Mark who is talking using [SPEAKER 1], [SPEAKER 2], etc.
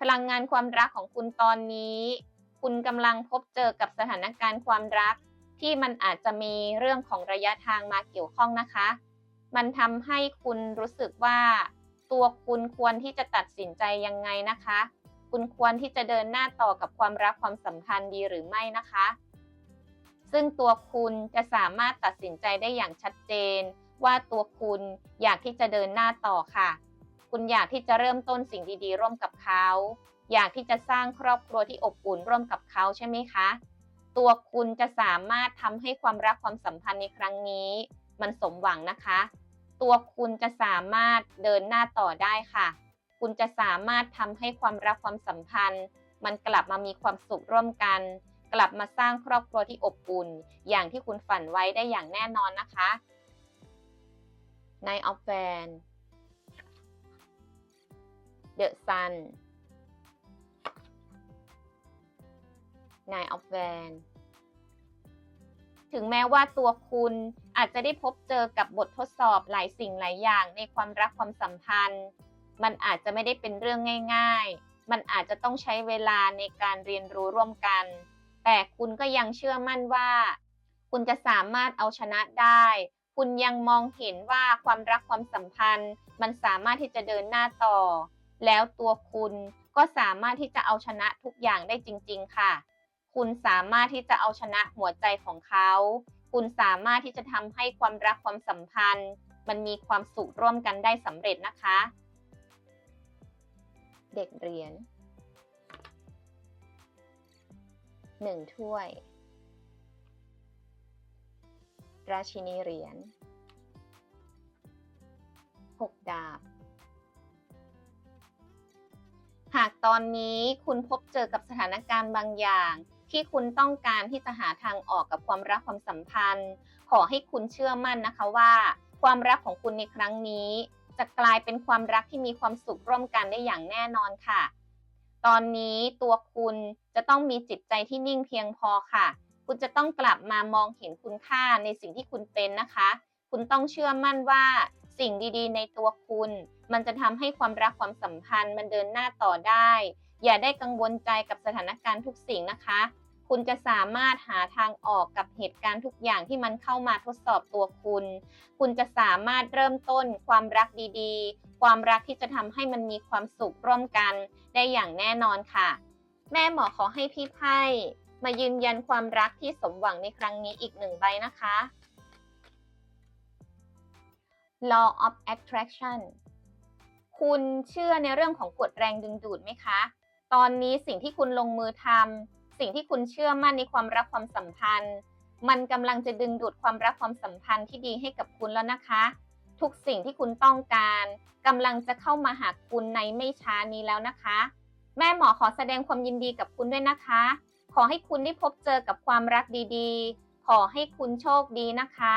[SPEAKER 1] พลังงานความรักของคุณตอนนี้ คุณกำลังพบเจอกับสถานการณ์ความรัก ที่มันอาจจะมีเรื่องของระยะทางมาเกี่ยวข้องนะคะ มันทำให้คุณรู้สึกว่า ตัวคุณควรที่จะตัดสินใจยังไงนะคะ คุณควรที่จะเดินหน้าต่อกับความรักความสัมพันธ์ดีหรือไม่นะคะ ซึ่งตัวคุณจะสามารถตัดสินใจได้อย่างชัดเจน ว่าตัวคุณอยากที่จะเดินหน้าต่อค่ะ คุณอยากที่จะเริ่มต้นสิ่งดีๆ ร่วมกับเขา อยากที่จะสร้างครอบครัวที่อบอุ่นร่วมกับเขาใช่ไหมคะ ตัวคุณจะสามารถทำให้ความรักความสัมพันธ์ในครั้งนี้ มันสมหวังนะคะ ตัวคุณจะสามารถเดินหน้าต่อได้ค่ะ คุณจะสามารถทำให้ความรักความสัมพันธ์ มันกลับมามีความสุขร่วมกัน กลับมาสร้างครอบครัวที่อบอุ่น อย่างที่คุณฝันไว้ได้อย่างแน่นอนนะคะ ในออฟแวน เดอะซัน Nine of Wands ถึงแม้ว่าตัวคุณอาจจะได้พบเจอกับบททดสอบหลายสิ่งหลายอย่างในความรักความสัมพันธ์ มันอาจจะไม่ได้เป็นเรื่องง่าย ๆ มันอาจจะต้องใช้เวลาในการเรียนรู้ร่วมกัน แต่คุณก็ยังเชื่อมั่นว่า คุณจะสามารถเอาชนะได้ คุณยังมองเห็นว่าความรักความสัมพันธ์ มันสามารถที่จะเดินหน้าต่อ แล้วตัวคุณก็สามารถที่จะเอาชนะทุกอย่างได้จริง ๆ ค่ะ คุณสามารถที่จะเอาชนะหัวใจของเขา คุณสามารถที่จะทำให้ความรักความสัมพันธ์ มันมีความสุขร่วมกันได้สำเร็จนะคะ เด็กเรียญหนึ่งถ้วย ราชินีเหรียญหกดาบ หากตอนนี้คุณพบเจอกับสถานการณ์บางอย่าง ที่คุณต้องการที่จะหาทางออกกับความรักความสัมพันธ์ ขอให้คุณเชื่อมั่นนะคะว่า ความรักของคุณในครั้งนี้ จะกลายเป็นความรักที่มีความสุขร่วมกันได้อย่างแน่นอนค่ะ ตอนนี้ตัวคุณจะต้องมีจิตใจที่นิ่งเพียงพอค่ะ คุณจะต้องกลับมามองเห็นคุณค่าในสิ่งที่คุณเป็นนะคะ คุณต้องเชื่อมั่นว่า สิ่งดีๆ ในตัวคุณ มันจะทำให้ความรักความสัมพันธ์มันเดินหน้าต่อได้ อย่าได้กังวลใจกับสถานการณ์ทุกสิ่งนะคะ คุณจะสามารถหาทางออกกับเหตุการณ์ทุกอย่างที่มันเข้ามาทดสอบตัวคุณ คุณจะสามารถเริ่มต้นความรักดีๆ ความรักที่จะทำให้มันมีความสุขร่วมกันได้อย่างแน่นอนค่ะ แม่หมอขอให้พี่ไพ่มายืนยันความรักที่สมหวังในครั้งนี้อีกหนึ่งใบนะคะ Law of Attraction คุณเชื่อในเรื่องของกฎแรงดึงดูดไหมคะ ตอนนี้สิ่งที่คุณลงมือทำสิ่งที่คุณเชื่อมั่นในความรักความสัมพันธ์ มันกำลังจะดึงดูดความรักความสัมพันธ์ที่ดีให้กับคุณแล้วนะคะ ทุกสิ่งที่คุณต้องการกำลังจะเข้ามาหาคุณในไม่ช้านี้แล้วนะคะ แม่หมอขอแสดงความยินดีกับคุณด้วยนะคะ ขอให้คุณได้พบเจอกับความรักดีๆ ขอให้คุณโชคดีนะคะ